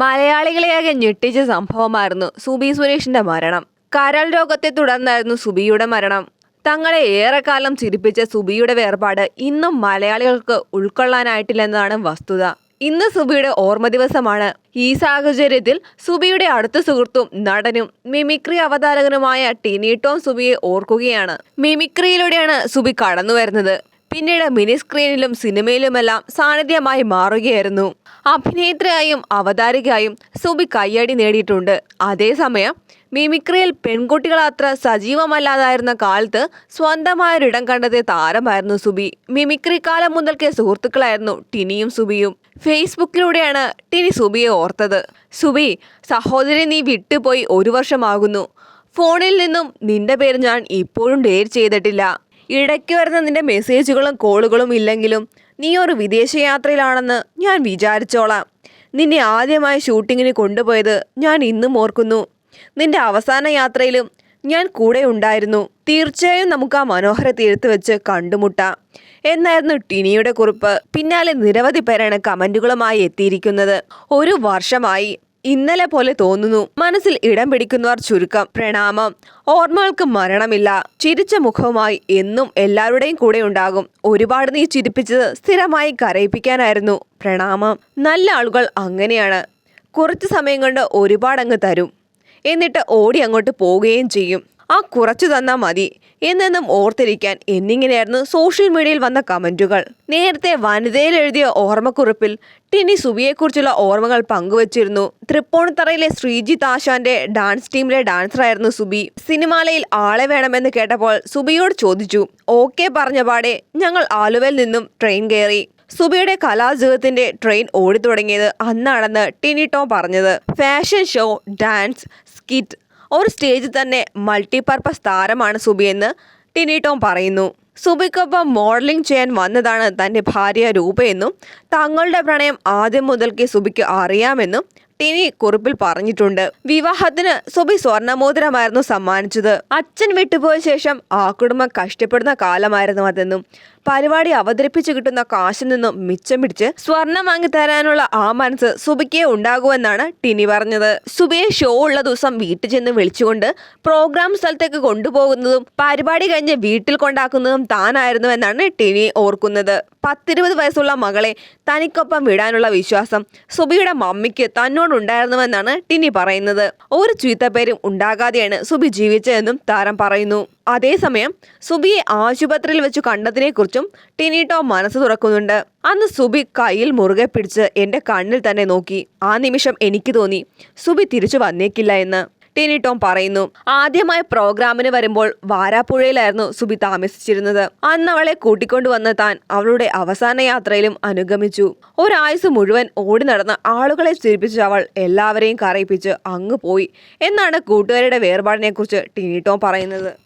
മലയാളികളെയാകെ ഞെട്ടിച്ച സംഭവമായിരുന്നു സുബി സുരേഷിന്റെ മരണം. കരൾ രോഗത്തെ തുടർന്നായിരുന്നു സുബിയുടെ മരണം. തങ്ങളെ ഏറെക്കാലം ചിരിപ്പിച്ച സുബിയുടെ വേർപാട് ഇന്നും മലയാളികൾക്ക് ഉൾക്കൊള്ളാനായിട്ടില്ലെന്നതാണ് വസ്തുത. ഇന്ന് സുബിയുടെ ഓർമ്മ ദിവസമാണ്. ഈ സാഹചര്യത്തിൽ സുബിയുടെ അടുത്ത സുഹൃത്തും നടനും മിമിക്രി അവതാരകനുമായ ടിനി ടോം സുബിയെ ഓർക്കുകയാണ്. മിമിക്രിയിലൂടെയാണ് സുബി കടന്നു വരുന്നത് പിന്നീട് മിനി സ്ക്രീനിലും സിനിമയിലുമെല്ലാം സാന്നിധ്യമായി മാറുകയായിരുന്നു. അഭിനേത്രിയായും അവതാരികയായും സുബി കയ്യടി നേടിയിട്ടുണ്ട്. അതേസമയം മിമിക്രിയിൽ പെൺകുട്ടികൾ അത്ര സജീവമല്ലാതായിരുന്ന കാലത്ത് സ്വന്തമായൊരിടം കണ്ടെത്തിയ താരമായിരുന്നു സുബി. മിമിക്രി കാലം മുതൽക്കേ സുഹൃത്തുക്കളായിരുന്നു ടിനിയും സുബിയും. ഫേസ്ബുക്കിലൂടെയാണ് ടിനി സുബിയെ ഓർത്തത്. സുബി സഹോദരി നീ വിട്ടുപോയി ഒരു വർഷമാകുന്നു. ഫോണിൽ നിന്നും നിന്റെ പേര് ഞാൻ ഇപ്പോഴും ഡേറ്റ് ചെയ്തിട്ടില്ല. ഇടയ്ക്ക് വരുന്ന നിന്റെ മെസ്സേജുകളും കോളുകളും ഇല്ലെങ്കിലും നീ ഒരു വിദേശയാത്രയിലാണെന്ന് ഞാൻ വിചാരിച്ചോളാം. നിന്നെ ആദ്യമായി ഷൂട്ടിങ്ങിന് കൊണ്ടുപോയത് ഞാൻ ഇന്നും ഓർക്കുന്നു. നിന്റെ അവസാന യാത്രയിലും ഞാൻ കൂടെ ഉണ്ടായിരുന്നു. തീർച്ചയായും നമുക്ക് ആ മനോഹര തീരത്ത് വെച്ച് കണ്ടുമുട്ടാം. എന്നായിരുന്നു ടിനിയുടെ കുറിപ്പ്. പിന്നാലെ നിരവധി പേരാണ് കമന്റുകളുമായി എത്തിയിരിക്കുന്നത്. ഒരു വർഷമായി ഇന്നലെ പോലെ തോന്നുന്നു. മനസ്സിൽ ഇടം പിടിക്കുന്നവർ ചുരുക്കം. പ്രണാമം. ഓർമ്മകൾക്ക് മരണമില്ല. ചിരിച്ച മുഖവുമായി എന്നും എല്ലാവരുടെയും കൂടെ ഉണ്ടാകും. ഒരുപാട് നീ ചിരിപ്പിച്ചത് സ്ഥിരമായി കരയിപ്പിക്കാനായിരുന്നു. പ്രണാമം. നല്ല ആളുകൾ അങ്ങനെയാണ്. കുറച്ച് സമയം കൊണ്ട് ഒരുപാടങ്ങ് തരും. എന്നിട്ട് ഓടി അങ്ങോട്ട് പോവുകയും ചെയ്യും. ആ കുറച്ചു തന്നാ മതി എന്നെന്നും ഓർത്തിരിക്കാൻ എന്നിങ്ങനെയായിരുന്നു സോഷ്യൽ മീഡിയയിൽ വന്ന കമന്റുകൾ. നേരത്തെ വനിതയിൽ എഴുതിയ ഓർമ്മക്കുറിപ്പിൽ ടിനി സുബിയെക്കുറിച്ചുള്ള ഓർമ്മകൾ പങ്കുവച്ചിരുന്നു. തൃപ്പൂണിത്തറയിലെ ശ്രീജിത്ത് ആശാന്റെ ഡാൻസ് ടീമിലെ ഡാൻസറായിരുന്നു സുബി. സിനിമാലയിൽ ആളെ വേണമെന്ന് കേട്ടപ്പോൾ സുബിയോട് ചോദിച്ചു ഓക്കെ പറഞ്ഞ പാടെ ഞങ്ങൾ ആലുവയിൽ നിന്നും ട്രെയിൻ കയറി. സുബിയുടെ കലാജീവിതത്തിന്റെ ട്രെയിൻ ഓടിത്തുടങ്ങിയത് അന്നാണെന്ന് ടിനി പറഞ്ഞത്. ഫാഷൻ ഷോ ഡാൻസ് സ്കിറ്റ് ഒരു സ്റ്റേജിൽ തന്നെ മൾട്ടിപർപ്പസ് താരമാണ് സുബിയെന്ന് ടിനി ടോം പറയുന്നു. സുബിക്കൊപ്പം മോഡലിംഗ് ചെയ്യാൻ വന്നതാണ് തന്റെ ഭാര്യ രൂപയെന്നും തങ്ങളുടെ പ്രണയം ആദ്യം മുതൽക്കേ സുബിക്ക് അറിയാമെന്നും ടിനി കുറിപ്പിൽ പറഞ്ഞിട്ടുണ്ട്. വിവാഹത്തിന് സുബി സ്വർണമോതിരമായിരുന്നു സമ്മാനിച്ചത്. അച്ഛൻ വിട്ടുപോയ ശേഷം ആ കുടുംബം കഷ്ടപ്പെടുന്ന കാലമായിരുന്നു അതെന്നും പരിപാടി അവതരിപ്പിച്ചു കിട്ടുന്ന കാശിൽ നിന്നും മിച്ചം പിടിച്ച് സ്വർണം വാങ്ങി തരാനുള്ള ആ മനസ്സ് സുബിക്ക് ഉണ്ടാകുമെന്നാണ് ടിനി പറഞ്ഞത്. സുബിയെ ഷോ ഉള്ള ദിവസം വീട്ടിൽ ചെന്ന് വിളിച്ചുകൊണ്ട് പ്രോഗ്രാം സ്ഥലത്തേക്ക് കൊണ്ടുപോകുന്നതും പരിപാടി കഴിഞ്ഞ് വീട്ടിൽ കൊണ്ടാക്കുന്നതും താനായിരുന്നു എന്നാണ് ടിനി ഓർക്കുന്നത്. പത്തിരുപത് വയസ്സുള്ള മകളെ തനിക്കൊപ്പം വിടാനുള്ള വിശ്വാസം സുബിയുടെ മമ്മിക്ക് തന്നോടുണ്ടായിരുന്നുവെന്നാണ് ടിനി പറയുന്നത്. ഒരു ചീത്തപ്പേരും ഉണ്ടാകാതെയാണ് സുബി ജീവിച്ചതെന്നും താരം പറയുന്നു. അതേസമയം സുബിയെ ആശുപത്രിയിൽ വെച്ച് കണ്ടതിനെക്കുറിച്ചും ടിനി ടോം മനസ്സ് തുറക്കുന്നുണ്ട്. അന്ന് സുബി കയ്യിൽ മുറുകെ പിടിച്ച് എന്റെ കണ്ണിൽ തന്നെ നോക്കി. ആ നിമിഷം എനിക്ക് തോന്നി സുബി തിരിച്ചു വന്നേക്കില്ല എന്ന്. ടിനി ടോം പറയുന്നു. ആദ്യമായി പ്രോഗ്രാമിന് വരുമ്പോൾ വാരാപ്പുഴയിലായിരുന്നു സുബി താമസിച്ചിരുന്നത്. അന്ന് അവളെ കൂട്ടിക്കൊണ്ടുവന്ന താൻ അവളുടെ അവസാന യാത്രയിലും അനുഗമിച്ചു. ഒരായുസ് മുഴുവൻ ഓടി നടന്ന് ആളുകളെ ചിരിപ്പിച്ച അവൾ എല്ലാവരെയും കരയിപ്പിച്ച് അങ്ങ് പോയി എന്നാണ് കൂട്ടുകാരുടെ വേർപാടിനെക്കുറിച്ച് ടിനി ടോം പറയുന്നത്.